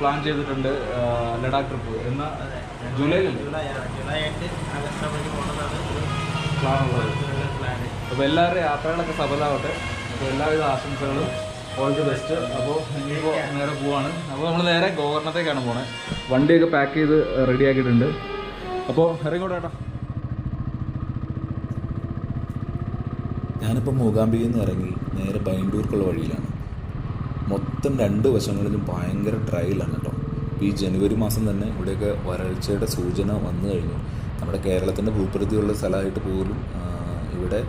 Plan ചെയ്തിട്ടുണ്ട് Ladakh trip എന്ന ജൂലൈയിലല്ലേ? ജൂലൈ ആയിട്ട് ആഗസ്റ്റ് പ്ലാൻ ഉള്ളത്. പ്ലാൻ അപ്പോൾ എല്ലാവരുടെയും യാത്രകളൊക്കെ സഫലമാവട്ടെ. അപ്പോൾ എല്ലാവിധ ആശംസകളും. ഓൾ ദി ബെസ്റ്റ് അപ്പോൾ ഇനിയിപ്പോൾ നേരെ പോവാണ്. അപ്പോൾ നമ്മൾ നേരെ ഗോകർണത്തേക്കാണ് പോണേ. വണ്ടിയൊക്കെ പാക്ക് ചെയ്ത് റെഡിയാക്കിയിട്ടുണ്ട് അപ്പോൾ ഇറങ്ങിക്കോട്ടെ ഏട്ടാ. ഞാനിപ്പോൾ മൂകാംബികയിൽ നിന്ന് ഇറങ്ങി നേരെ ബൈൻഡൂർക്കുള്ള വഴിയിലാണ്. മൊത്തം രണ്ട് വശങ്ങളിലും ഭയങ്കര ട്രയലാണ് കേട്ടോ ഈ ജനുവരി മാസം തന്നെ ഇവിടെയൊക്കെ വരൾച്ചയുടെ സൂചന വന്നു കഴിഞ്ഞു. നമ്മുടെ കേരളത്തിന്റെ ഭൂപ്രകൃതിയുള്ള സ്ഥലമായിട്ട് പോലും ഇവിടെ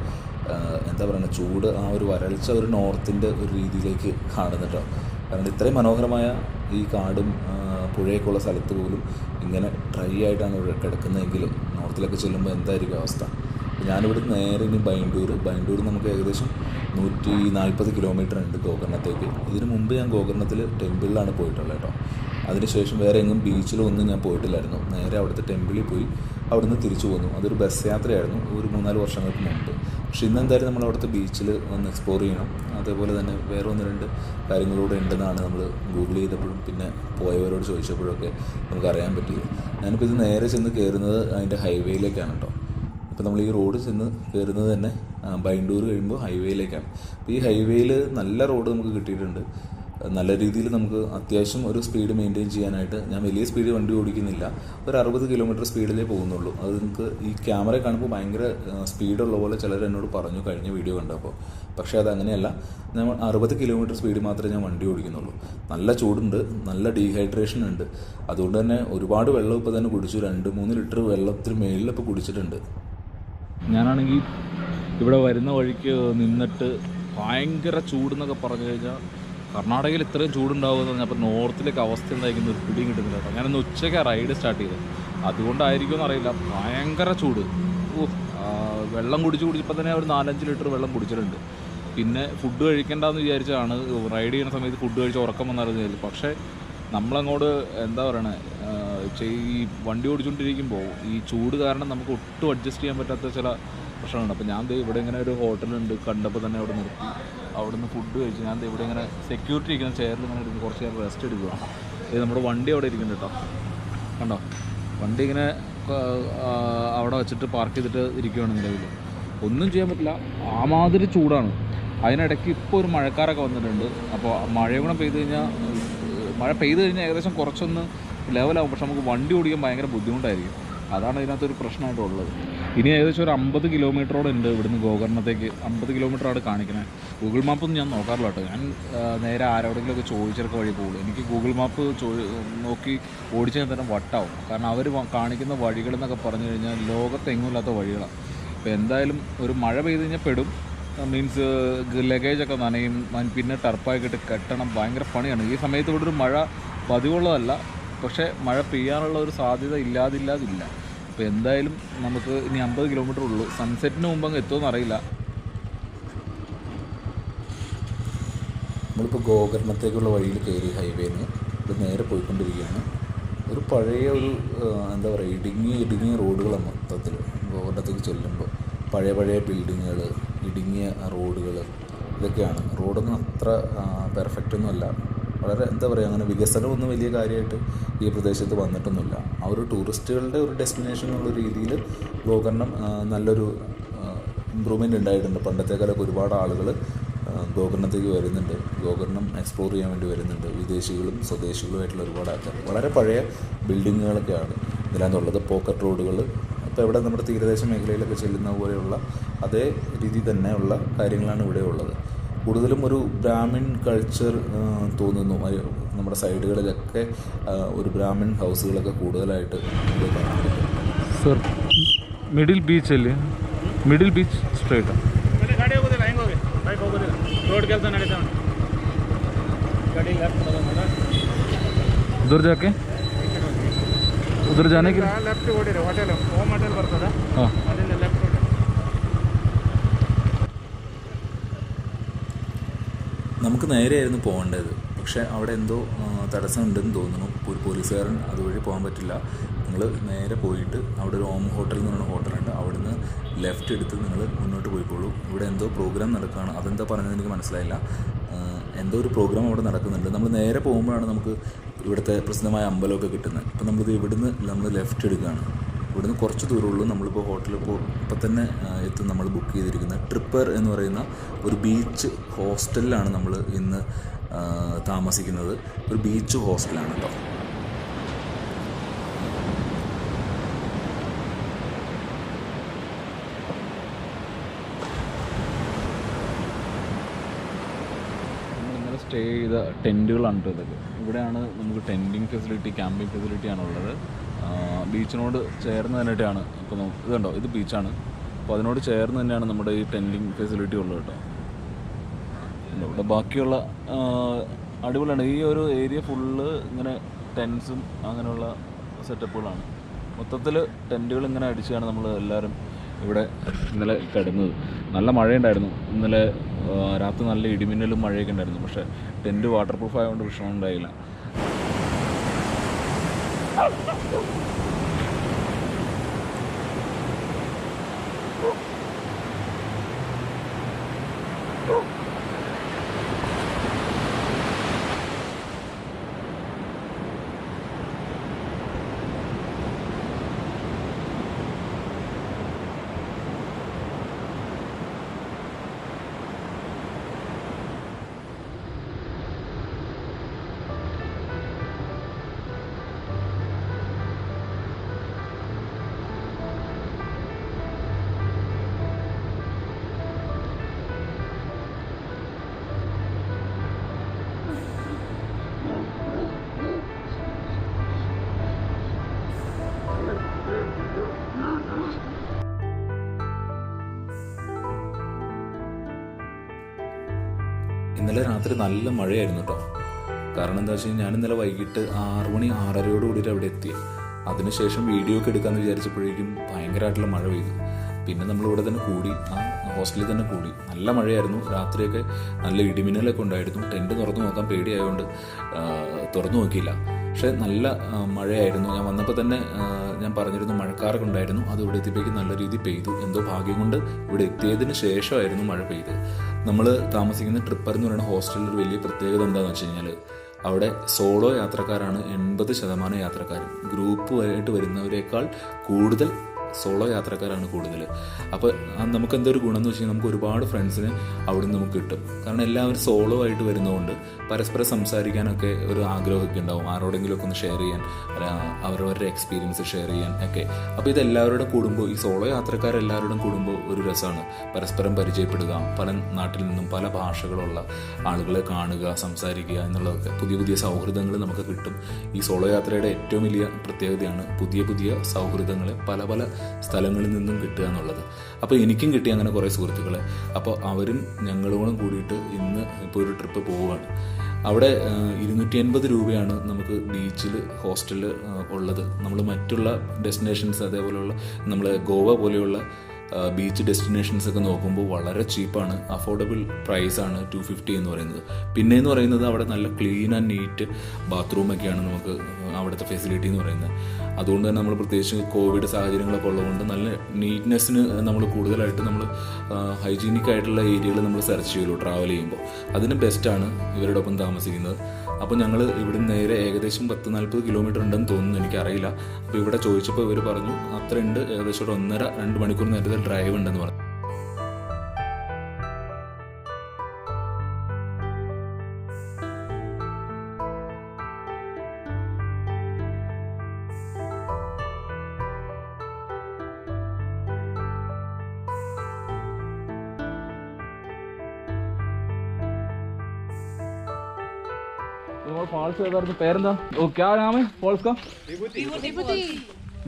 എന്താ പറയുക ചൂട് ആ ഒരു വരൾച്ച ഒരു നോർത്തിന്റെ ഒരു രീതിയിലേക്ക് കാണുന്നു കേട്ടോ കാരണം ഇത്രയും മനോഹരമായ ഈ കാടും പുഴയൊക്കെ ഉള്ള സ്ഥലത്ത് പോലും ഇങ്ങനെ ഡ്രൈ ആയിട്ടാണ് ഇവിടെ കിടക്കുന്നതെങ്കിൽ നോർത്തിലൊക്കെ ചെല്ലുമ്പോൾ എന്തായിരിക്കും അവസ്ഥ? ഞാനിവിടെ നേരെ ഇനി ബൈൻഡൂർ ബൈൻഡൂർ നമുക്ക് ഏകദേശം നൂറ്റി നാൽപ്പത് കിലോമീറ്റർ ഉണ്ട് ഗോകർണത്തേക്ക്. ഇതിനു മുമ്പ് ഞാൻ ഗോകർണത്തിൽ ടെമ്പിളിലാണ് പോയിട്ടുള്ളത് കേട്ടോ. അതിനുശേഷം വേറെ എങ്ങും ബീച്ചിലൊന്നും ഞാൻ പോയിട്ടില്ലായിരുന്നു. നേരെ അവിടുത്തെ ടെമ്പിളിൽ പോയി അവിടുന്ന് തിരിച്ചു പോന്നു. അതൊരു ബസ് യാത്രയായിരുന്നു ഒരു മൂന്നാൽ വർഷങ്ങൾക്ക് മുമ്പ്. പക്ഷെ ഇന്ന് എന്തായാലും നമ്മൾ അവിടുത്തെ ബീച്ചിൽ ഒന്ന് എക്സ്പ്ലോർ ചെയ്യണം. അതേപോലെ തന്നെ വേറെ ഒന്ന് രണ്ട് കാര്യങ്ങളൂടെ ഉണ്ടെന്നാണ് നമ്മൾ ഗൂഗിൾ ചെയ്തപ്പോഴും പിന്നെ പോയവരോട് ചോദിച്ചപ്പോഴൊക്കെ നമുക്ക് അറിയാൻ പറ്റിയത്. ഞാനിപ്പോൾ ഇത് നേരെ ചെന്ന് കയറുന്നത് അതിന്റെ ഹൈവേയിലേക്കാണ് കേട്ടോ. ഇപ്പോൾ നമ്മൾ ഈ റോഡ് ചെന്ന് കയറുന്നത് തന്നെ ബൈൻഡൂർ കഴിയുമ്പോൾ ഹൈവേയിലേക്കാണ്. അപ്പോൾ ഈ ഹൈവേയിൽ നല്ല റോഡ് നമുക്ക് കിട്ടിയിട്ടുണ്ട്. നല്ല രീതിയിൽ നമുക്ക് അത്യാവശ്യം ഒരു സ്പീഡ് മെയിന്റെയിൻ ചെയ്യാനായിട്ട് ഞാൻ വലിയ സ്പീഡ് വണ്ടി ഓടിക്കുന്നില്ല. ഒരു അറുപത് കിലോമീറ്റർ സ്പീഡിലേ പോകുന്നുള്ളൂ. അത് നിങ്ങൾക്ക് ഈ ക്യാമറ കാണുമ്പോൾ ഭയങ്കര സ്പീഡുള്ള പോലെ ചിലർ എന്നോട് പറഞ്ഞു കഴിഞ്ഞ വീഡിയോ കണ്ടപ്പോൾ പക്ഷേ അത് അങ്ങനെയല്ല. നമ്മൾ അറുപത് കിലോമീറ്റർ സ്പീഡ് മാത്രമേ ഞാൻ വണ്ടി ഓടിക്കുന്നുള്ളൂ. നല്ല ചൂടുണ്ട് നല്ല ഡീഹൈഡ്രേഷൻ ഉണ്ട്. അതുകൊണ്ട് തന്നെ ഒരുപാട് വെള്ളം ഇപ്പോൾ തന്നെ കുടിച്ചു. രണ്ട് മൂന്ന് ലിറ്റർ വെള്ളത്തിന് മേളിൽ ഇപ്പോൾ കുടിച്ചിട്ടുണ്ട്. ഞാനാണെങ്കിൽ ഇവിടെ വരുന്ന വഴിക്ക് നിന്നിട്ട് ഭയങ്കര ചൂടെന്നൊക്കെ പറഞ്ഞു കഴിഞ്ഞാൽ കർണാടകയിൽ ഇത്രയും ചൂടുണ്ടാവുമെന്ന് പറഞ്ഞാൽ അപ്പോൾ നോർത്തിലേക്ക് അവസ്ഥ എന്തായിരിക്കും ഒരു പിടിയും കിട്ടുന്നില്ല കേട്ടോ. ഞാനൊന്ന് ഉച്ചയ്ക്ക് റൈഡ് സ്റ്റാർട്ട് ചെയ്തത്. അതുകൊണ്ടായിരിക്കുമെന്ന് അറിയില്ല. ഭയങ്കര ചൂട്. വെള്ളം കുടിച്ച് കുടിച്ചപ്പോൾ തന്നെ ഒരു നാലഞ്ച് ലിറ്റർ വെള്ളം കുടിച്ചിട്ടുണ്ട്. പിന്നെ ഫുഡ് കഴിക്കേണ്ടെന്ന് വിചാരിച്ചാണ് റൈഡ് ചെയ്യുന്ന സമയത്ത് ഫുഡ് കഴിച്ച് ഉറക്കം വന്നായിരുന്നു പക്ഷേ നമ്മളങ്ങോട്ട് എന്താ പറയണേ ഈ വണ്ടി ഓടിച്ചുകൊണ്ടിരിക്കുമ്പോൾ ഈ ചൂട് കാരണം നമുക്ക് ഒട്ടും അഡ്ജസ്റ്റ് ചെയ്യാൻ പറ്റാത്ത ചില പ്രശ്നമുണ്ട് അപ്പോൾ ഞാൻ ഇവിടെ ഇങ്ങനെ ഒരു ഹോട്ടലുണ്ട് കണ്ടപ്പോൾ തന്നെ അവിടെ നിർത്തി. അവിടെ നിന്ന് ഫുഡ് കഴിച്ച് ഞാൻ ഇവിടെ ഇങ്ങനെ സെക്യൂരിറ്റി ഇരിക്കുന്ന ചെയറിൽ ഇങ്ങനെ ഇരുന്ന് കുറച്ച് നേരം റെസ്റ്റ് എടുക്കുകയാണ് ഇത് നമ്മുടെ വണ്ടി അവിടെ ഇരിക്കുന്നുണ്ട് കേട്ടോ കണ്ടോ? വണ്ടി ഇങ്ങനെ അവിടെ വെച്ചിട്ട് പാർക്ക് ചെയ്തിട്ട് ഇരിക്കുകയാണ് നിലവിൽ ഒന്നും ചെയ്യാൻ പറ്റില്ല. ആ മാതിരി ചൂടാണ്. അതിനിടയ്ക്ക് ഇപ്പോൾ ഒരു മഴക്കാരൊക്കെ വന്നിട്ടുണ്ട്. അപ്പോൾ മഴയും കൂടെ പെയ്ത് കഴിഞ്ഞാൽ മഴ പെയ്ത് കഴിഞ്ഞാൽ ഏകദേശം കുറച്ചൊന്ന് ലെവലാവും പക്ഷെ നമുക്ക് വണ്ടി ഓടിക്കാൻ ഭയങ്കര ബുദ്ധിമുട്ടായിരിക്കും. അതാണ് ഇതിനകത്തൊരു പ്രശ്നമായിട്ടുള്ളത്. ഇനി ഏകദേശം ഒരു അമ്പത് കിലോമീറ്ററോടെ ഉണ്ട് ഇവിടുന്ന് ഗോകർണത്തേക്ക്. അമ്പത് കിലോമീറ്ററാണ് കാണിക്കുന്നത് ഗൂഗിൾ മാപ്പൊന്നും ഞാൻ നോക്കാറില്ല കേട്ടോ. ഞാൻ നേരെ ആരോടെങ്കിലുമൊക്കെ ചോദിച്ചിറക്ക വഴി പോകുള്ളൂ എനിക്ക് ഗൂഗിൾ മാപ്പ് നോക്കി ഓടിച്ചാൽ തന്നെ വട്ടാവും. കാരണം അവർ കാണിക്കുന്ന വഴികളെന്നൊക്കെ പറഞ്ഞു കഴിഞ്ഞാൽ ലോകത്തെങ്ങുമില്ലാത്ത വഴികളാണ് അപ്പോൾ എന്തായാലും ഒരു മഴ പെയ്ത് കഴിഞ്ഞാൽ പെടും. മീൻസ് ലഗേജൊക്കെ നനയും. പിന്നെ ടർപ്പായി കെട്ടി കെട്ടണം. ഭയങ്കര പണിയാണ്. ഈ സമയത്ത് ഇവിടെ ഒരു മഴ പതിവുള്ളതല്ല. പക്ഷേ മഴ പെയ്യാനുള്ള ഒരു സാധ്യത ഇല്ലാതില്ലാതില്ല. അപ്പോൾ എന്തായാലും നമുക്ക് ഇനി അമ്പത് കിലോമീറ്റർ ഉള്ളൂ. സൺസെറ്റിന് മുമ്പ് അങ്ങ് എത്തുമെന്ന് അറിയില്ല. നമ്മളിപ്പോൾ ഗോകർണത്തേക്കുള്ള വഴിയിൽ കയറി ഹൈവേയിൽ നിന്ന് ഇത് നേരെ പോയിക്കൊണ്ടിരിക്കുകയാണ്. ഒരു പഴയ ഒരു എന്താ പറയുക ഇടുങ്ങി ഇടുങ്ങിയ റോഡുകളാണ് മൊത്തത്തിൽ ഗോകർണത്തേക്ക് ചെല്ലുമ്പോൾ പഴയ പഴയ ബിൽഡിങ്ങുകൾ ഇടുങ്ങിയ റോഡുകൾ ഇതൊക്കെയാണ്. റോഡൊന്നും അത്ര പെർഫെക്റ്റ് ഒന്നും അല്ല. വളരെ എന്താ പറയുക അങ്ങനെ വികസനമൊന്നും വലിയ കാര്യമായിട്ട് ഈ പ്രദേശത്ത് വന്നിട്ടൊന്നുമില്ല. ആ ഒരു ടൂറിസ്റ്റുകളുടെ ഒരു ഡെസ്റ്റിനേഷൻ എന്നുള്ള രീതിയിൽ ഗോകർണം നല്ലൊരു ഇമ്പ്രൂവ്മെന്റ് ഉണ്ടായിട്ടുണ്ട്. പണ്ടത്തേക്കാളൊക്കെ ഒരുപാട് ആളുകൾ ഗോകർണത്തേക്ക് വരുന്നുണ്ട്. ഗോകർണം എക്സ്പ്ലോർ ചെയ്യാൻ വേണ്ടി വരുന്നുണ്ട്. വിദേശികളും സ്വദേശികളുമായിട്ടുള്ള ഒരുപാട് ആൾക്കാർ വളരെ പഴയ ബിൽഡിങ്ങുകളൊക്കെയാണ് ഇതിനകത്തുള്ളത് പോക്കറ്റ് റോഡുകൾ അപ്പോൾ ഇവിടെ നമ്മുടെ തീരദേശ മേഖലയിലൊക്കെ ചെല്ലുന്ന പോലെയുള്ള അതേ രീതി തന്നെയുള്ള കാര്യങ്ങളാണ് ഇവിടെ ഉള്ളത് കൂടുതലും ഒരു ബ്രാഹ്മിൻ കൾച്ചർ തോന്നുന്നു. നമ്മുടെ സൈഡുകളിലൊക്കെ ഒരു ബ്രാഹ്മിൻ ഹൗസുകളൊക്കെ കൂടുതലായിട്ട് സർ മിഡിൽ ബീച്ച് അല്ലേ? മിഡിൽ ബീച്ച് സ്ട്രേറ്റ് उधर जाके उधर ഹോം ഹോട്ടൽ लेफ्ट നമുക്ക് നേരെയായിരുന്നു പോകേണ്ടത്. പക്ഷേ അവിടെ എന്തോ തടസ്സമുണ്ടെന്ന് തോന്നുന്നു. ഒരു പോലീസുകാരൻ അതുവഴി പോകാൻ പറ്റില്ല. നിങ്ങൾ നേരെ പോയിട്ട് അവിടെ ഒരു ഹോം ഹോട്ടൽ എന്ന് പറയുന്ന ഹോട്ടലുണ്ട് അവിടുന്ന് ലെഫ്റ്റ് എടുത്ത് നിങ്ങൾ മുന്നോട്ട് പോയിക്കോളൂ. ഇവിടെ എന്തോ പ്രോഗ്രാം നടക്കുകയാണ്. അതെന്താ പറഞ്ഞത് എനിക്ക് മനസ്സിലായില്ല. എന്തോ ഒരു പ്രോഗ്രാം അവിടെ നടക്കുന്നുണ്ട്. നമ്മൾ നേരെ പോകുമ്പോഴാണ് നമുക്ക് ഇവിടുത്തെ പ്രസിദ്ധമായ അമ്പലമൊക്കെ കിട്ടുന്നത്. അപ്പോൾ നമ്മളിത് ഇവിടുന്ന് നമ്മൾ ലെഫ്റ്റ് എടുക്കുകയാണ്. ഇവിടുന്ന് കുറച്ച് ദൂരമുള്ളൂ. നമ്മളിപ്പോൾ ഹോട്ടലിൽ ഇപ്പോൾ ഇപ്പം തന്നെ എത്തും. നമ്മൾ ബുക്ക് ചെയ്തിരിക്കുന്നത് ട്രിപ്പർ എന്ന് പറയുന്ന ഒരു ബീച്ച് ഹോസ്റ്റലിലാണ് നമ്മൾ ഇന്ന് താമസിക്കുന്നത്. ഒരു ബീച്ച് ഹോസ്റ്റലാണ് കേട്ടോ സ്റ്റേ ചെയ്ത ടെന്റുകളാണ് ഇതൊക്കെ. ഇവിടെയാണ് നമുക്ക് ടെന്റിങ് ഫെസിലിറ്റി ക്യാമ്പിംഗ് ഫെസിലിറ്റിയാണ് ഉള്ളത് ബീച്ചിനോട് ചേർന്ന് തന്നെയായിട്ടാണ് ഇപ്പോൾ നമുക്ക് ഇതുണ്ടോ ഇത് ബീച്ചാണ്. അപ്പോൾ അതിനോട് ചേർന്ന് തന്നെയാണ് നമ്മുടെ ഈ ടെന്റിങ് ഫെസിലിറ്റി ഉള്ളത് കേട്ടോ. ഇവിടെ ബാക്കിയുള്ള അടിപൊളിയാണ്. ഈ ഒരു ഏരിയ ഫുള്ള് ഇങ്ങനെ ടെൻസും അങ്ങനെയുള്ള സെറ്റപ്പുകളാണ്. മൊത്തത്തിൽ ടെന്റുകൾ ഇങ്ങനെ അടിച്ചാണ് നമ്മൾ എല്ലാവരും ഇവിടെ ഇന്നലെ കിടന്നത്. നല്ല മഴയുണ്ടായിരുന്നു. ഇന്നലെ രാത്രി നല്ല ഇടിമിന്നലും മഴയൊക്കെ ഉണ്ടായിരുന്നു. പക്ഷേ ടെന്റ് വാട്ടർ പ്രൂഫ് ആയതുകൊണ്ട് പ്രശ്നം Thank you. രാത്രി നല്ല മഴയായിരുന്നു കേട്ടോ കാരണം എന്താ വെച്ച് കഴിഞ്ഞാൽ ഞാൻ ഇന്നലെ വൈകിട്ട് ആറ് മണി ആറരയോട് കൂടിയിട്ട് അവിടെ എത്തി. അതിനുശേഷം വീഡിയോ ഒക്കെ എടുക്കാമെന്ന് വിചാരിച്ചപ്പോഴേക്കും ഭയങ്കരമായിട്ടുള്ള മഴ പെയ്തു. പിന്നെ നമ്മൾ ഇവിടെ തന്നെ കൂടി ആ ഹോസ്റ്റലിൽ തന്നെ കൂടി. നല്ല മഴയായിരുന്നു. രാത്രിയൊക്കെ നല്ല ഇടിമിന്നലൊക്കെ ഉണ്ടായിരുന്നു. ടെന്റ് തുറന്നു നോക്കാൻ പേടിയായതുകൊണ്ട് തുറന്നു നോക്കിയില്ല. പക്ഷേ നല്ല മഴയായിരുന്നു. ഞാൻ വന്നപ്പോൾ തന്നെ ഞാൻ പറഞ്ഞിരുന്നു മഴക്കാറൊക്കെ ഉണ്ടായിരുന്നു. അത് ഇവിടെ എത്തിയപ്പോഴേക്കും നല്ല രീതിയിൽ പെയ്തു. എന്തോ ഭാഗ്യം കൊണ്ട് ഇവിടെ എത്തിയതിന് ശേഷമായിരുന്നു മഴ പെയ്തത്. നമ്മൾ താമസിക്കുന്ന ട്രിപ്പർ എന്ന് പറയുന്ന ഹോസ്റ്റലിൽ ഒരു വലിയ പ്രത്യേകത എന്താണെന്ന് വെച്ച് കഴിഞ്ഞാൽ അവിടെ സോളോ യാത്രക്കാരാണ് എൺപത് ശതമാനം യാത്രക്കാരും. ഗ്രൂപ്പുമായിട്ട് വരുന്നവരേക്കാൾ കൂടുതൽ സോളോ യാത്രക്കാരാണ് കൂടുതൽ അപ്പോൾ നമുക്ക് എന്തൊരു ഗുണം എന്ന് വെച്ച് കഴിഞ്ഞാൽ നമുക്ക് ഒരുപാട് ഫ്രണ്ട്സിന് അവിടെ നിന്ന് നമുക്ക് കിട്ടും. കാരണം എല്ലാവരും സോളോ ആയിട്ട് വരുന്നതുകൊണ്ട് പരസ്പരം സംസാരിക്കാനൊക്കെ ഒരു ആഗ്രഹമൊക്കെ ഉണ്ടാവും. ആരോടെങ്കിലുമൊക്കെ ഒന്ന് ഷെയർ ചെയ്യാൻ അവരവരുടെ എക്സ്പീരിയൻസ് ഷെയർ ചെയ്യാൻ ഒക്കെ. അപ്പോൾ ഇതെല്ലാവരുടെ കൂടുമ്പോൾ ഈ സോളോ യാത്രക്കാരെല്ലാവരുടെയും കൂടുമ്പോൾ ഒരു രസമാണ് പരസ്പരം പരിചയപ്പെടുക പല നാട്ടിൽ നിന്നും പല ഭാഷകളുള്ള ആളുകളെ കാണുക സംസാരിക്കുക എന്നുള്ളതൊക്കെ. പുതിയ പുതിയ സൗഹൃദങ്ങൾ നമുക്ക് കിട്ടും. ഈ സോളോ യാത്രയുടെ ഏറ്റവും വലിയ പ്രത്യേകതയാണ് പുതിയ പുതിയ സൗഹൃദങ്ങളെ പല പല സ്ഥലങ്ങളിൽ നിന്നും കിട്ടുക എന്നുള്ളത്. അപ്പോൾ എനിക്കും കിട്ടി അങ്ങനെ കുറേ സുഹൃത്തുക്കളെ. അപ്പോൾ അവരും ഞങ്ങളോടും കൂടിയിട്ട് ഇന്ന് ഇപ്പോൾ ഒരു ട്രിപ്പ് പോവുകയാണ്. അവിടെ ഇരുന്നൂറ്റി എൺപത് രൂപയാണ് നമുക്ക് ബീച്ചിൽ ഹോസ്റ്റലിൽ ഉള്ളത്. നമ്മൾ മറ്റുള്ള ഡെസ്റ്റിനേഷൻസ് അതേപോലെയുള്ള നമ്മൾ ഗോവ പോലെയുള്ള ബീച്ച് ഡെസ്റ്റിനേഷൻസ് ഒക്കെ നോക്കുമ്പോൾ വളരെ ചീപ്പാണ് അഫോർഡബിൾ പ്രൈസാണ് ടു ഫിഫ്റ്റി എന്ന് പറയുന്നത്. പിന്നെ എന്ന് പറയുന്നത് അവിടെ നല്ല ക്ലീൻ ആൻഡ് നീറ്റ് ബാത്റൂമൊക്കെയാണ് നമുക്ക് അവിടുത്തെ ഫെസിലിറ്റി എന്ന് പറയുന്നത്. അതുകൊണ്ട് തന്നെ നമ്മൾ പ്രത്യേകിച്ച് കോവിഡ് സാഹചര്യങ്ങളൊക്കെ ഉള്ളതുകൊണ്ട് നല്ല നീറ്റ്നെസ്സിന് നമ്മൾ കൂടുതലായിട്ട് നമ്മൾ ഹൈജീനിക് ആയിട്ടുള്ള ഏരിയകൾ നമ്മൾ സെർച്ച് ചെയ്യുള്ളൂ ട്രാവൽ ചെയ്യുമ്പോൾ. അതിന് ബെസ്റ്റാണ് ഇവരോടൊപ്പം താമസിക്കുന്നത്. അപ്പോൾ ഞങ്ങൾ ഇവിടെ നേരെ ഏകദേശം പത്ത് നാൽപ്പത് കിലോമീറ്റർ ഉണ്ടെന്ന് തോന്നുന്നു എനിക്കറിയില്ല. അപ്പോൾ ഇവിടെ ചോദിച്ചപ്പോൾ ഇവർ പറഞ്ഞു അത്ര ഉണ്ട് ഏകദേശം ഒരു ഒന്നര രണ്ട് മണിക്കൂർ നേരത്തെ ഡ്രൈവ് ഉണ്ടെന്ന് പറഞ്ഞു. ഫാൾസ് ഏതായിരുന്നു പേരെന്താ? ഓ ക്യാ നാമേ ഫാൾസ് കാ?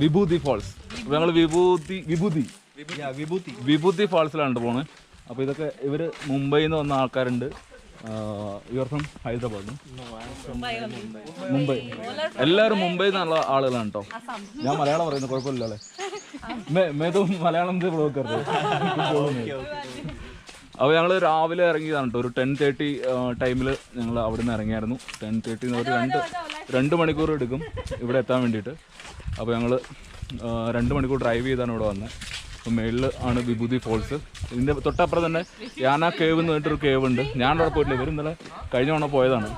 വിഭൂതി. ഫാൾസ് അപ്പൊ ഞങ്ങൾ വിഭൂതി വിഭൂതി. വിഭൂതി. വിഭൂതി. ഫാൾസിലാണ് പോണേ. അപ്പോൾ ഇതൊക്കെ ഇവർ മുംബൈയിൽ നിന്ന് വന്ന ആൾക്കാരുണ്ട്. Your from Hyderabad Mumbai. എല്ലാവരും മുംബൈയിൽ നിന്നുള്ള ആളുകളാണ് കേട്ടോ ഞാൻ മലയാളം പറയുന്നത് കുഴപ്പമില്ലല്ലേ. മേതും മലയാളം ബ്ലോഗ് അപ്പോൾ ഞങ്ങൾ രാവിലെ ഇറങ്ങിയതാണ് കേട്ടോ ഒരു ടെൻ തേർട്ടി ടൈമിൽ ഞങ്ങൾ അവിടെ നിന്ന് ഇറങ്ങിയായിരുന്നു. ടെൻ തേർട്ടി ഒരു രണ്ട് രണ്ട് മണിക്കൂർ എടുക്കും ഇവിടെ എത്താൻ വേണ്ടിയിട്ട്. അപ്പോൾ ഞങ്ങൾ രണ്ട് മണിക്കൂർ ഡ്രൈവ് ചെയ്താണ് ഇവിടെ വന്നത് അപ്പോൾ മേളിൽ ആണ് വിഭൂതി ഫോൾസ് ഇതിന്റെ തൊട്ടപ്പുറം തന്നെ യാന കേവ് എന്ന് പറഞ്ഞിട്ടൊരു കേവ് ഉണ്ട്. ഞാൻ അവിടെ പോയിട്ടില്ല. ഇവർ ഇന്നലെ കഴിഞ്ഞ തവണ പോയതാണ്.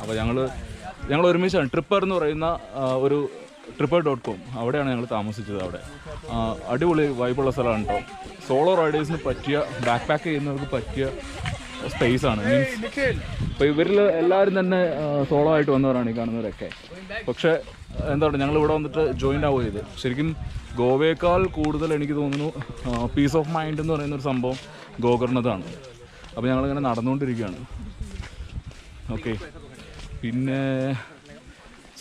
അപ്പോൾ ഞങ്ങൾ ഞങ്ങൾ ഒരുമിച്ചാണ്. ട്രിപ്പർ എന്ന് പറയുന്ന ഒരു ട്രിപ്പർ ഡോട്ട് കോം അവിടെയാണ് ഞങ്ങൾ താമസിച്ചത് അവിടെ. അടിപൊളി വൈബുള്ള സ്ഥലമാണ് കേട്ടോ സോളോ റൈഡേഴ്സിന് പറ്റിയ ബാക്ക് പാക്ക് ചെയ്യുന്നവർക്ക് പറ്റിയ സ്പേസ് ആണ്. മീൻസ് ഇപ്പോൾ ഇവരിൽ എല്ലാവരും തന്നെ സോളോ ആയിട്ട് വന്നവരാണ് ഈ കാണുന്നവരൊക്കെ. പക്ഷേ എന്താ പറയുക ഞങ്ങൾ ഇവിടെ വന്നിട്ട് ജോയിന്റ് ആവുക ചെയ്ത് ശരിക്കും ഗോവയേക്കാൾ കൂടുതൽ എനിക്ക് തോന്നുന്നു പീസ് ഓഫ് മൈൻഡ് എന്ന് പറയുന്ന ഒരു സംഭവം ഗോകർണതാണ്. അപ്പോൾ ഞങ്ങളിങ്ങനെ നടന്നുകൊണ്ടിരിക്കുകയാണ്. ഓക്കെ പിന്നെ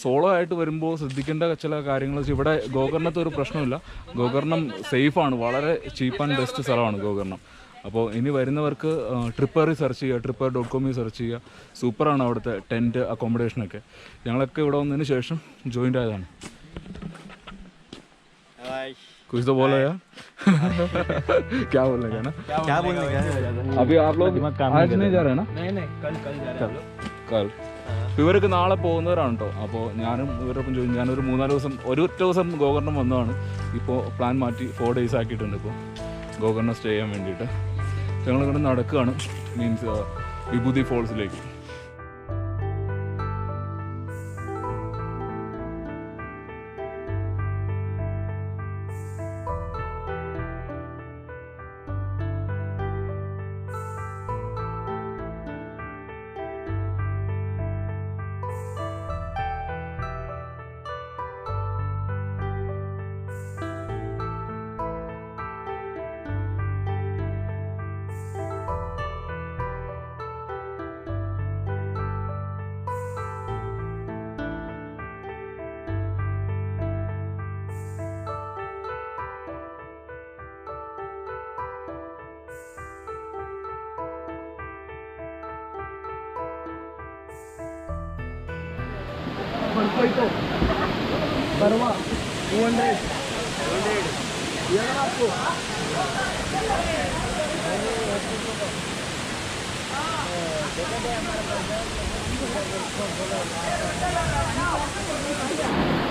സോളോ ആയിട്ട് വരുമ്പോൾ ശ്രദ്ധിക്കേണ്ട ചില കാര്യങ്ങൾ വെച്ചാൽ ഇവിടെ ഗോകർണത്ത് ഒരു പ്രശ്നമില്ല ഗോകർണം സേഫാണ് വളരെ ചീപ്പ് ആൻഡ് ബെസ്റ്റ് സ്ഥലമാണ് ഗോകർണം അപ്പോൾ ഇനി വരുന്നവർക്ക് ട്രിപ്പറിൽ സെർച്ച് ചെയ്യുക ട്രിപ്പർ ഡോട്ട് കോമിൽ സെർച്ച് ചെയ്യുക സൂപ്പറാണ് അവിടുത്തെ ടെൻറ്റ് അക്കോമഡേഷനൊക്കെ ഞങ്ങളൊക്കെ ഇവിടെ വന്നതിന് ശേഷം ജോയിൻ്റ് ആയതാണ് कुछ तो बोलो यार क्या बोल रहे हैं ना क्या बोलने का अभी आप लोग आज नहीं जा रहे हैं ना नहीं नहीं कल कल जा रहे हैं കാൽ ഇവർക്ക് നാളെ പോകുന്നവരാണ് കേട്ടോ അപ്പോൾ ഞാനും ഇവരോടൊപ്പം ചോദിച്ചു ഞാനൊരു മൂന്നാൽ ദിവസം ഒരു ഒറ്റ ദിവസം ഗോകർണം വന്നതാണ്. ഇപ്പോൾ പ്ലാൻ മാറ്റി ഫോർ ഡേയ്സ് ആക്കിയിട്ടുണ്ട് ഇപ്പോൾ ഗോകർണം സ്റ്റേ ചെയ്യാൻ വേണ്ടിയിട്ട്. ഞങ്ങളിങ്ങനെ നടക്കുകയാണ് മീൻസ് വിഭൂതി ഫോൾസിലേക്ക്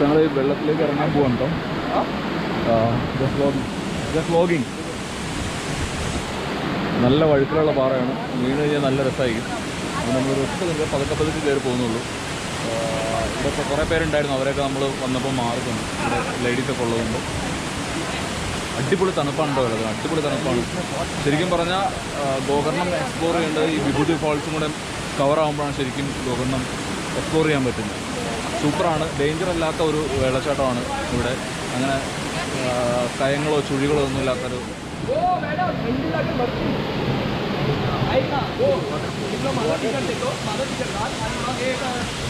ഞങ്ങൾ വെള്ളത്തിലേക്ക് ഇറങ്ങാൻ പോവാണ് കേട്ടോ വ്ലോഗിങ് നല്ല വഴുക്കിലുള്ള പാറയാണ്. വീണ് കഴിഞ്ഞാൽ നല്ല രസമായിരിക്കും നമ്മൾ റിസ്ക് പതുക്കെ പതുക്കെ കയറി പോകുന്നുള്ളൂ. ഇവിടെ കുറേ പേരുണ്ടായിരുന്നു. അവരൊക്കെ നമ്മൾ വന്നപ്പോൾ മാറി തന്നു ഇവിടെ ലേഡീസൊക്കെ ഉള്ളതുകൊണ്ട്. അടിപൊളി തണുപ്പാണ് കേട്ടോ വെള്ളത്തിൽ അടിപൊളി തണുപ്പാണ്. ശരിക്കും പറഞ്ഞാൽ ഗോകർണം എക്സ്പ്ലോർ ചെയ്യേണ്ടത് ഈ വിഭൂതി ഫാൾസും കൂടെ കവർ ആകുമ്പോഴാണ് ശരിക്കും ഗോകർണം എക്സ്പ്ലോർ ചെയ്യാൻ പറ്റുന്നത്. സൂപ്പറാണ്. ഡേഞ്ചർ അല്ലാത്ത ഒരു വെള്ളച്ചാട്ടമാണ് ഇവിടെ. അങ്ങനെ കയങ്ങളോ ചുഴികളോ ഒന്നും ഇല്ലാത്തൊരു ഇപ്പോൾ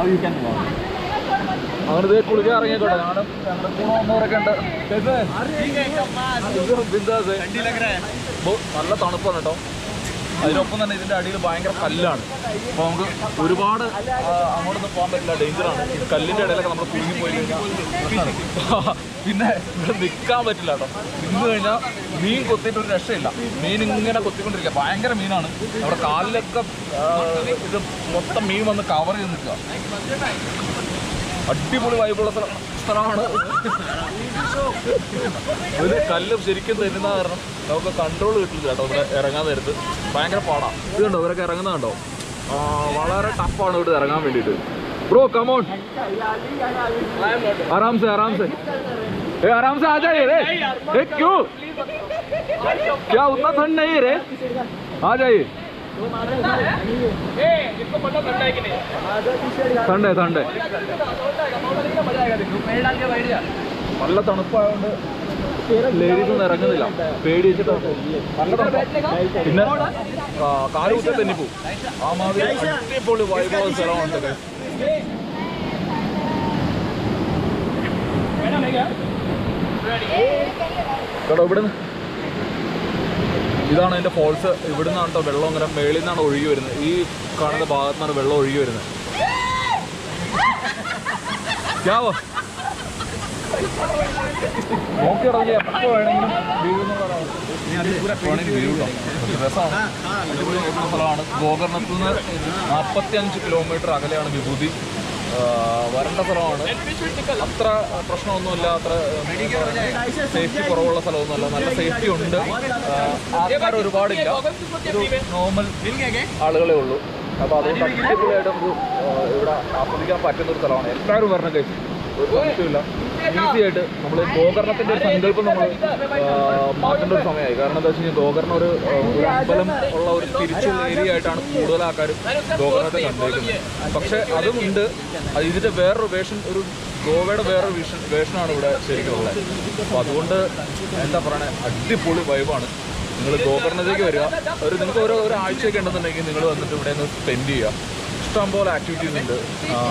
നൗ യു ക്യാൻ വാക്ക് അങ്ങനെ കുളിക്കാൻ ഇറങ്ങിക്കോട്ടെ. കാണും മൂന്നൂറൊക്കെ ഉണ്ട്. ബിന്ദാസ്. നല്ല തണുപ്പാണ് കേട്ടോ. അതിനൊപ്പം തന്നെ ഇതിന്റെ അടിയിൽ ഭയങ്കര കല്ലാണ്. അപ്പോൾ നമുക്ക് ഒരുപാട് അങ്ങോട്ടൊന്നും പോകാൻ പറ്റില്ല. ഡേഞ്ചറാണ് ഈ കല്ലിന്റെ ഇടയിലൊക്കെ നമ്മൾ കുഞ്ഞു പോയി പിന്നെ ഇവിടെ നിൽക്കാൻ പറ്റില്ല കേട്ടോ. നിന്ന് കഴിഞ്ഞാൽ മീൻ കൊത്തിയിട്ട് ഒരു രക്ഷയില്ല. മീൻ ഇങ്ങനെ കൊത്തിക്കൊണ്ടിരിക്കുക. ഭയങ്കര മീനാണ്. നമ്മുടെ കാലിലൊക്കെ ഇത് മൊത്തം മീൻ വന്ന് കവർ ചെയ്ത് നിൽക്കുക. അടിപൊളി വൈബുള്ള സ്ഥലം. സ്ഥലമാണ് ഒരു കല്ല് ശരിക്കും തരുന്ന കാരണം നമുക്ക് കൺട്രോൾ കിട്ടില്ല കേട്ടോ ഇവിടെ ഇറങ്ങാൻ നേരത്ത് ഭയങ്കര പാടാണ് ഇത് കണ്ടോ ഇവരൊക്കെ ഇറങ്ങുന്ന കണ്ടോ ആ, വളരെ ടഫാണ് ഇവിടെ ഇറങ്ങാൻ വേണ്ടിയിട്ട് ബ്രോ കമോൺ आराम से आराम से ए आराम से आ जाइए रे ए क्यों क्या उतना ठंड नहीं है रे आ जाइए തണ്ട് തണ്ട്. നല്ല തണുപ്പായതുകൊണ്ട് ലേഡീസ് ഇറങ്ങുന്നില്ല. പേടിച്ചിട്ട് പിന്നെ കാൽ കുത്തി തന്നെ പോ ആ മാതിരി അടിപൊളി വൈബുള്ള സ്ഥലമുണ്ട് ഇവിടെ നിന്ന് ഇതാണ് അതിന്റെ ഫോൾസ് ഇവിടുന്നാണ് കേട്ടോ വെള്ളം അങ്ങനെ മേളിൽ നിന്നാണ് ഒഴുകി വരുന്നത്. ഈ കാണുന്ന ഭാഗത്തു നിന്നാണ് വെള്ളം ഒഴുകി വരുന്നത്. നോക്കി ഇറങ്ങി എപ്പോൾ വേണമെങ്കിലും സ്ഥലമാണ്. ഗോകർണത്തിൽ നിന്ന് നാൽപ്പത്തി അഞ്ച് കിലോമീറ്റർ അകലെയാണ് വിഭൂതി. വരണ്ട സ്ഥലമാണ് അത്ര പ്രശ്നമൊന്നുമില്ല അത്ര സേഫ്റ്റി കുറവുള്ള സ്ഥലമൊന്നുമല്ല. നല്ല സേഫ്റ്റി ഉണ്ട്. ആൾക്കാർ ഒരുപാടില്ല. ഒരു നോർമൽ ആളുകളെ ഉള്ളൂ. അപ്പോൾ അതുകൊണ്ട് നമുക്ക് ഇവിടെ ആസ്വദിക്കാൻ പറ്റുന്ന ഒരു സ്ഥലമാണ് എല്ലാവരും വരണം കഴിച്ചു? ഒരു സംശയമില്ല നമ്മൾ ഗോകർണത്തിന്റെ ഒരു സങ്കല്പം നമ്മൾ മാറ്റേണ്ട ഒരു സമയമായി. കാരണം എന്താ വെച്ച് കഴിഞ്ഞാൽ ഗോകർണ ഒരു അമ്പലം ഉള്ള ഒരു തിരിച്ചുള്ള ഏരിയ ആയിട്ടാണ് കൂടുതൽ ആൾക്കാരും ഗോകർണത്തെ കണ്ടേക്കുന്നത്. പക്ഷെ അതും ഉണ്ട് ഇതിന്റെ വേറൊരു വേഷൻ ഒരു ഗോവയുടെ വേറൊരു വിഷൻ വേഷനാണ് ഇവിടെ ശരിക്കും ഉള്ളത്. അപ്പോൾ അതുകൊണ്ട് എന്താ പറയണേ അടിപൊളി വൈബാണ് നിങ്ങൾ ഗോകർണത്തേക്ക് വരിക. ഒരു നിങ്ങൾക്ക് ഓരോ ഒരാഴ്ചയൊക്കെ ഉണ്ടെന്നുണ്ടെങ്കിൽ നിങ്ങൾ വന്നിട്ട് ഇവിടെ നിന്ന് സ്പെൻഡ് ചെയ്യുക. ഇഷ്ടംപോലെ ആക്ടിവിറ്റീസ് ഉണ്ട്.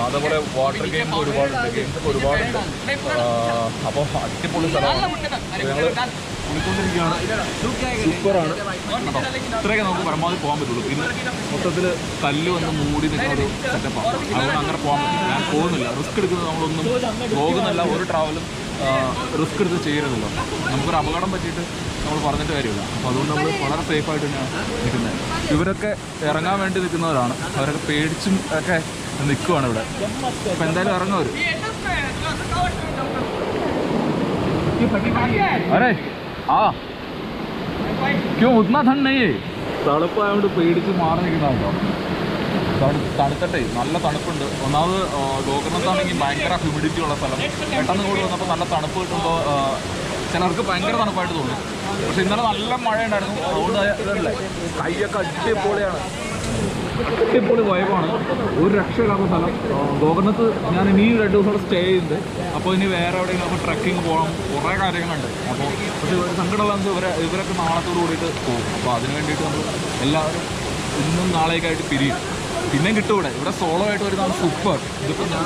അതേപോലെ വാട്ടർ ഗെയിംസ് ഒരുപാടുണ്ട്. ഗെയിംസ് ഒക്കെ ഒരുപാടുണ്ട്. അപ്പോൾ അടിപൊളി സ്ഥലമാണ്. ഞങ്ങൾ കുളിക്കൊണ്ടിരിക്കുകയാണ് സൂപ്പറാണ്. ഇത്രയൊക്കെ നമുക്ക് പരമാവധി പോകാൻ പറ്റുള്ളൂ. പിന്നെ മൊത്തത്തിൽ കല്ല് വന്ന് മൂടി നിൽക്കുന്ന ഒരു സെറ്റപ്പാണ് അതുകൊണ്ട് അങ്ങനെ പോകാൻ പറ്റില്ല. ഞാൻ പോകുന്നില്ല. റിസ്ക് എടുക്കുന്നത് നമ്മളൊന്നും പോകുന്നില്ല. ഒരു ട്രാവലും റിസ്ക് എടുത്ത് ചെയ്യരുതല്ലോ. നമുക്കൊരു അപകടം പറ്റിയിട്ട് നമ്മൾ പറഞ്ഞിട്ട് കാര്യമില്ല. അപ്പോൾ അതുകൊണ്ട് നമ്മൾ വളരെ സേഫ് ആയിട്ട് തന്നെയാണ് നിൽക്കുന്നത്. ഇവരൊക്കെ ഇറങ്ങാൻ വേണ്ടി നിൽക്കുന്നവരാണ്. അവരൊക്കെ പേടിച്ചും ഒക്കെ നിൽക്കുവാണ് ഇവിടെ. അപ്പം എന്തായാലും ഇറങ്ങും അവരേ. ആ. ക്യോ ഉतना തണ്ണേ नहीं है തണുപ്പായതുകൊണ്ട് പേടിച്ച് മാറി നിൽക്കുന്നതാണോ തണുത്തട്ടെ നല്ല തണുപ്പുണ്ട്. ഒന്നാമത് ഗോകർണത്താണെങ്കിൽ ഭയങ്കര ഹ്യൂമിഡിറ്റി ഉള്ള സ്ഥലം. പെട്ടെന്ന് കൂടി വന്നപ്പോൾ നല്ല തണുപ്പ് കിട്ടുമ്പോൾ ചിലർക്ക് ഭയങ്കര തണുപ്പായിട്ട് തോന്നും. പക്ഷെ ഇന്നലെ നല്ല മഴ ഉണ്ടായിരുന്നു അതുകൊണ്ട് കൈയൊക്കെ അടിപൊളിയാണ്. അടിപൊളി വൈബാണ് ഒരു രക്ഷയില്ലാത്ത സ്ഥലം. ഗോകർണത്ത് ഞാൻ ഇനി രണ്ട് ദിവസം അവിടെ സ്റ്റേ ചെയ്യുന്നുണ്ട് അപ്പോൾ ഇനി വേറെ എവിടെയെങ്കിലും നമുക്ക് ട്രക്കിംഗ് പോകണം. കുറേ കാര്യങ്ങളുണ്ട്. അപ്പോൾ പക്ഷേ ഒരു സങ്കടമുള്ളത് ഇവരെ ഇവരൊക്കെ നാളത്തോട് കൂടിയിട്ട് പോകും. അപ്പോൾ അതിന് വേണ്ടിയിട്ട് നമ്മൾ എല്ലാവരും ഇന്നും നാളേക്കായിട്ട് പിരിയും. പിന്നെയും കിട്ടും ഇവിടെ. ഇവിടെ സോളോ ആയിട്ട് വരുന്നതാണ് സൂപ്പർ ഇതിപ്പോൾ ഞാൻ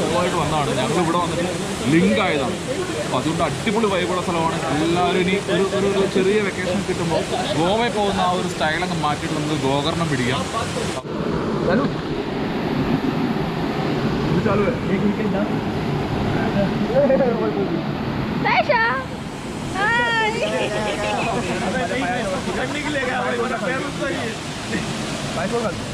സോളോ ആയിട്ട് വന്നതാണ്. ഞങ്ങൾ ഇവിടെ വന്നിട്ട് ലിങ്ക് ആയതാണ്. അപ്പോൾ അതുകൊണ്ട് അടിപൊളി വൈബുള്ള സ്ഥലമാണ്. എല്ലാവരും ഇനി ഒരു ഒരു ചെറിയ വെക്കേഷൻ കിട്ടുമ്പോൾ ഗോവയിൽ പോകുന്ന ആ ഒരു സ്റ്റൈലൊക്കെ മാറ്റിയിട്ട് നമുക്ക് ഗോകർണം പിടിക്കാം.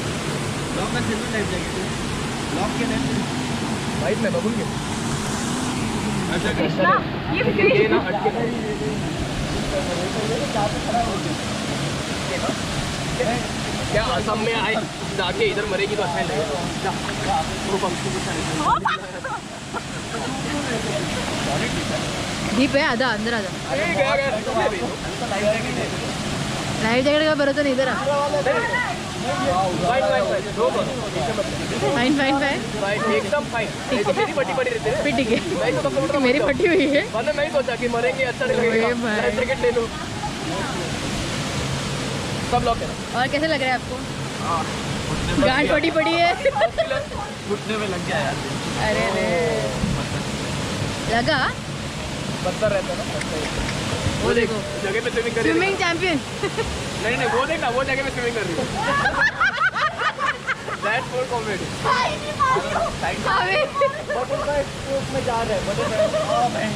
लॉक सिल्वर जैकेट लॉक के में। बबुल के। अच्छा कृष्णा ये भी ये ना क्या असम में आए जाके इधर मरेगी तो अच्छा लगेगा। दीप है आधा अंदर आधा। लाइव जैकेट का बरतन इधर आ। फाइन फाइन फाइन दो दो फाइन फाइन फाइन फाइन एकदम फाइन मेरी पड़ी रहती है. है. फटी हुई है. मैंने नहीं सोचा कि मरेंगे अच्छा टिकट ले लूँ. सब लोग और कैसे लग रहा है आपको? गांठ फटी पड़ी है. घुटने में लग गया यार. अरे रे. लगा? पत्थर रहता है ना वो देखो जगह पे स्विमिंग कर रही स्विमिंग चैंपियन नहीं नहीं वो देखना वो जगह पे स्विमिंग कर रही है। That's for comedy butterfly stroke में जा रहे हैं बटरफ्लाई ओ मैं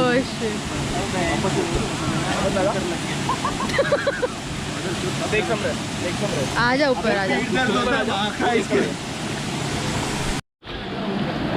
ओह शिट देख समझ देख समझ आ जा ऊपर आ जा।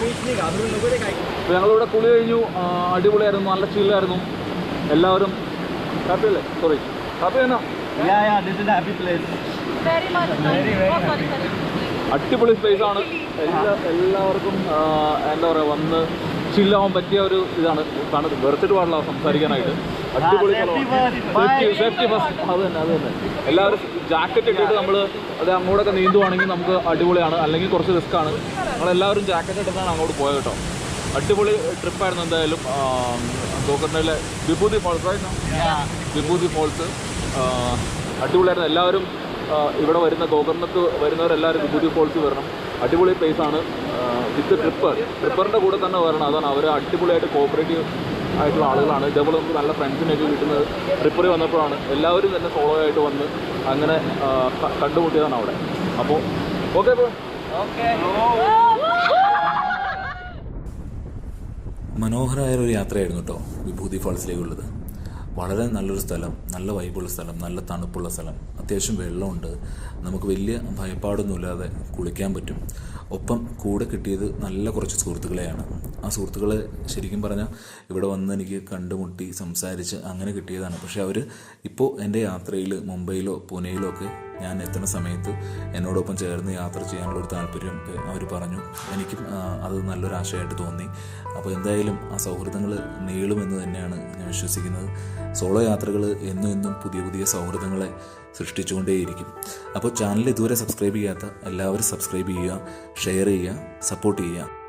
അപ്പോൾ ഞങ്ങളിവിടെ കുളി കഴിഞ്ഞു. അടിപൊളിയായിരുന്നു. നല്ല ചില്ലായിരുന്നു എല്ലാവരും ഹാപ്പി അല്ലേ? സോറി ഹാപ്പി തന്നെ. അടിപൊളി സ്പേസ് ആണ്. എല്ലാ എല്ലാവർക്കും എന്താ പറയുക വന്ന് ചില്ലാവാൻ പറ്റിയ ഒരു ഇതാണ്. കാണുന്നത് വെറുച്ചിട്ട് പാടില്ല സംസാരിക്കാനായിട്ട്. അടിപൊളി സേഫ്റ്റി സേഫ്റ്റി ഫസ്റ്റ് അത് തന്നെ അത് തന്നെ. എല്ലാവരും ജാക്കറ്റ് ഇട്ടിട്ട് നമ്മൾ അത് അങ്ങോട്ടൊക്കെ നീന്തുവാണെങ്കിൽ നമുക്ക് അടിപൊളിയാണ്. അല്ലെങ്കിൽ കുറച്ച് റിസ്ക് ആണ്. നമ്മളെല്ലാവരും ജാക്കറ്റ് ഇട്ടിട്ടാണ് അങ്ങോട്ട് പോയത് കേട്ടോ. അടിപൊളി ട്രിപ്പ് ട്രിപ്പായിരുന്നു എന്തായാലും ഗോകർണയിലെ വിഭൂതി ഫോൾസ് ആയിരുന്നു വിഭൂതി ഫോൾസ് അടിപൊളിയായിരുന്നു. എല്ലാവരും ഇവിടെ വരുന്ന ഗോകർണത്ത് വരുന്നവരെല്ലാവരും വിഭൂതി ഫോൾസ് വരണം. അടിപൊളി പ്ലേസ് ആണ്. വിത്ത് ട്രിപ്പർ ട്രിപ്പറിന്റെ കൂടെ തന്നെ വരണം. അതാണ് അവർ അടിപൊളിയായിട്ട് കോപ്പറേറ്റീവ് ആയിട്ടുള്ള ആളുകളാണ്. ഇതേപോലെ നമുക്ക് നല്ല ഫ്രണ്ട്സിനെയൊക്കെ കിട്ടുന്നത് ട്രിപ്പറി വന്നപ്പോഴാണ് എല്ലാവരും തന്നെ സോളോ ആയിട്ട് വന്ന് അങ്ങനെ കണ്ടുമുട്ടിയതാണ് അവിടെ. അപ്പോൾ ഓക്കെ മനോഹരമായ ഒരു യാത്രയായിരുന്നു കേട്ടോ വിഭൂതി ഫാൾസിലേക്കുള്ളത്. വളരെ നല്ലൊരു സ്ഥലം നല്ല വൈബുള്ള സ്ഥലം നല്ല തണുപ്പുള്ള സ്ഥലം. അത്യാവശ്യം വെള്ളമുണ്ട്. നമുക്ക് വലിയ ഭയപ്പാടൊന്നുമില്ലാതെ കുളിക്കാൻ പറ്റും. ഒപ്പം കൂടെ കിട്ടിയത് നല്ല കുറച്ച് സുഹൃത്തുക്കളെയാണ്. ആ സുഹൃത്തുക്കളെ ശരിക്കും പറഞ്ഞാൽ ഇവിടെ വന്ന് എനിക്ക് കണ്ടുമുട്ടി സംസാരിച്ച് അങ്ങനെ കിട്ടിയതാണ്. പക്ഷേ അവർ ഇപ്പോൾ എന്റെ യാത്രയിൽ മുംബൈയിലോ പൂനെയിലോ ഒക്കെ ഞാൻ എത്തുന്ന സമയത്ത് എന്നോടൊപ്പം ചേർന്ന് യാത്ര ചെയ്യാനുള്ള ഒരു താല്പര്യം അവർ പറഞ്ഞു. എനിക്കും അത് നല്ലൊരു ആശയമായിട്ട് തോന്നി. അപ്പോൾ എന്തായാലും ആ സൗഹൃദങ്ങൾ നീളുമെന്ന് തന്നെയാണ് ഞാൻ വിശ്വസിക്കുന്നത്. സോളോ യാത്രകൾ എന്നും എന്നും പുതിയ പുതിയ സൗഹൃദങ്ങളെ സൃഷ്ടിച്ചുകൊണ്ടേയിരിക്കും. അപ്പോൾ ചാനൽ ഇതുവരെ സബ്സ്ക്രൈബ് ചെയ്യാത്ത എല്ലാവരും സബ്സ്ക്രൈബ് ചെയ്യുക ഷെയർ ചെയ്യുക സപ്പോർട്ട് ചെയ്യുക.